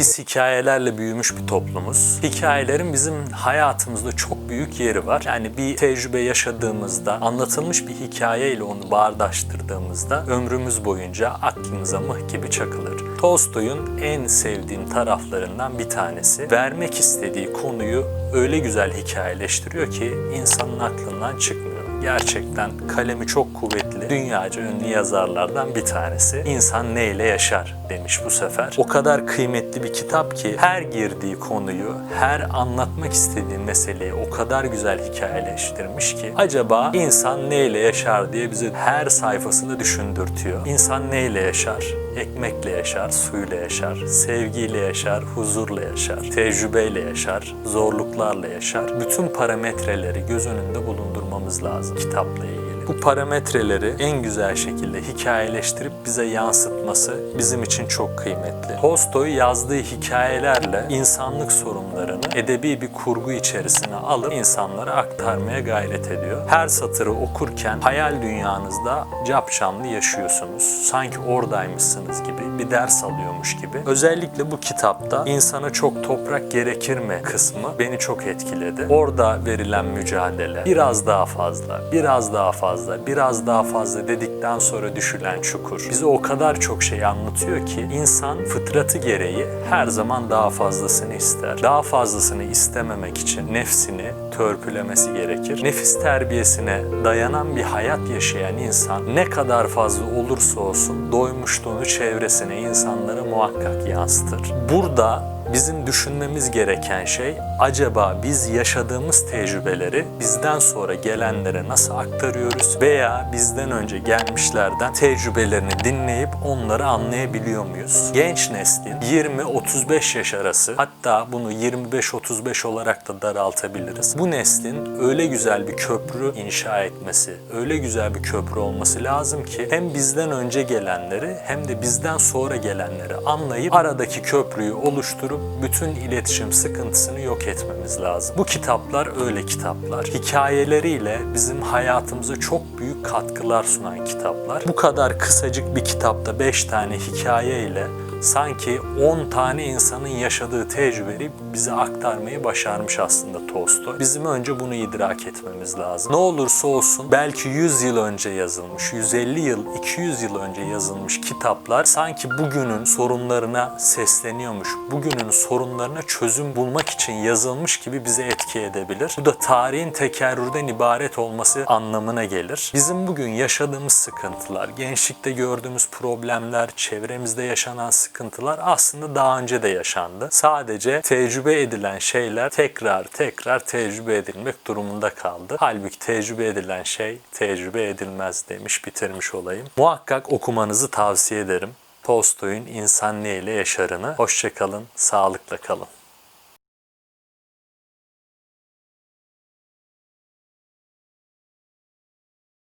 Biz hikayelerle büyümüş bir toplumuz. Hikayelerin bizim hayatımızda çok büyük yeri var. Yani bir tecrübe yaşadığımızda, anlatılmış bir hikayeyle onu bağdaştırdığımızda ömrümüz boyunca aklımıza mıh gibi çakılır. Tolstoy'un en sevdiğim taraflarından bir tanesi vermek istediği konuyu öyle güzel hikayeleştiriyor ki insanın aklından çıkmıyor. Gerçekten kalemi çok kuvvetli, dünyaca ünlü yazarlardan bir tanesi. İnsan neyle yaşar demiş bu sefer. O kadar kıymetli bir kitap ki her girdiği konuyu, her anlatmak istediği meseleyi o kadar güzel hikayeleştirmiş ki acaba insan neyle yaşar diye bize her sayfasında düşündürtüyor. İnsan neyle yaşar? Ekmekle yaşar, suyla yaşar, sevgiyle yaşar, huzurla yaşar, tecrübeyle yaşar, zorluklarla yaşar. Bütün parametreleri göz önünde bulundurmamız lazım kitapla ilgili. Bu parametreleri en güzel şekilde hikayeleştirip bize yansıtması bizim için çok kıymetli. Tolstoy yazdığı hikayelerle insanlık sorunlarını edebi bir kurgu içerisine alıp insanlara aktarmaya gayret ediyor. Her satırı okurken hayal dünyanızda capcanlı yaşıyorsunuz. Sanki oradaymışsınız gibi, bir ders alıyormuş gibi. Özellikle bu kitapta insana çok toprak gerekir mi kısmı beni çok etkiledi. Orada verilen mücadele biraz daha fazla, biraz daha fazla, biraz daha fazla dedikten sonra düşülen çukur. Bize o kadar çok şey anlatıyor ki insan fıtratı gereği her zaman daha fazlasını ister. Daha fazlasını istememek için nefsini törpülemesi gerekir. Nefis terbiyesine dayanan bir hayat yaşayan insan ne kadar fazla olursa olsun doymuşluğunu çevresine, insanlara muhakkak yansıtır. Burada bizim düşünmemiz gereken şey acaba biz yaşadığımız tecrübeleri bizden sonra gelenlere nasıl aktarıyoruz veya bizden önce gelmişlerden tecrübelerini dinleyip onları anlayabiliyor muyuz? Genç neslin 20-35 yaş arası hatta bunu 25-35 olarak da daraltabiliriz. Bu neslin öyle güzel bir köprü inşa etmesi, öyle güzel bir köprü olması lazım ki hem bizden önce gelenleri hem de bizden sonra gelenleri anlayıp aradaki köprüyü oluşturup bütün iletişim sıkıntısını yok etmemiz lazım. Bu kitaplar öyle kitaplar. Hikayeleriyle bizim hayatımıza çok büyük katkılar sunan kitaplar. Bu kadar kısacık bir kitapta 5 tane hikaye ile sanki 10 tane insanın yaşadığı tecrübeyi bize aktarmayı başarmış aslında Tolstoy. Bizim önce bunu idrak etmemiz lazım. Ne olursa olsun belki 100 yıl önce yazılmış, 150 yıl, 200 yıl önce yazılmış kitaplar sanki bugünün sorunlarına sesleniyormuş. Bugünün sorunlarına çözüm bulmak için yazılmış gibi bize etki edebilir. Bu da tarihin tekerrürden ibaret olması anlamına gelir. Bizim bugün yaşadığımız sıkıntılar, gençlikte gördüğümüz problemler, çevremizde yaşanan sıkıntılar aslında daha önce de yaşandı. Sadece tecrübe edilen şeyler tekrar tekrar tecrübe edilmek durumunda kaldı. Halbuki tecrübe edilen şey tecrübe edilmez demiş bitirmiş olayım. Muhakkak okumanızı tavsiye ederim. Tolstoy'un İnsan Ne ile Yaşarını. Hoşçakalın, sağlıkla kalın.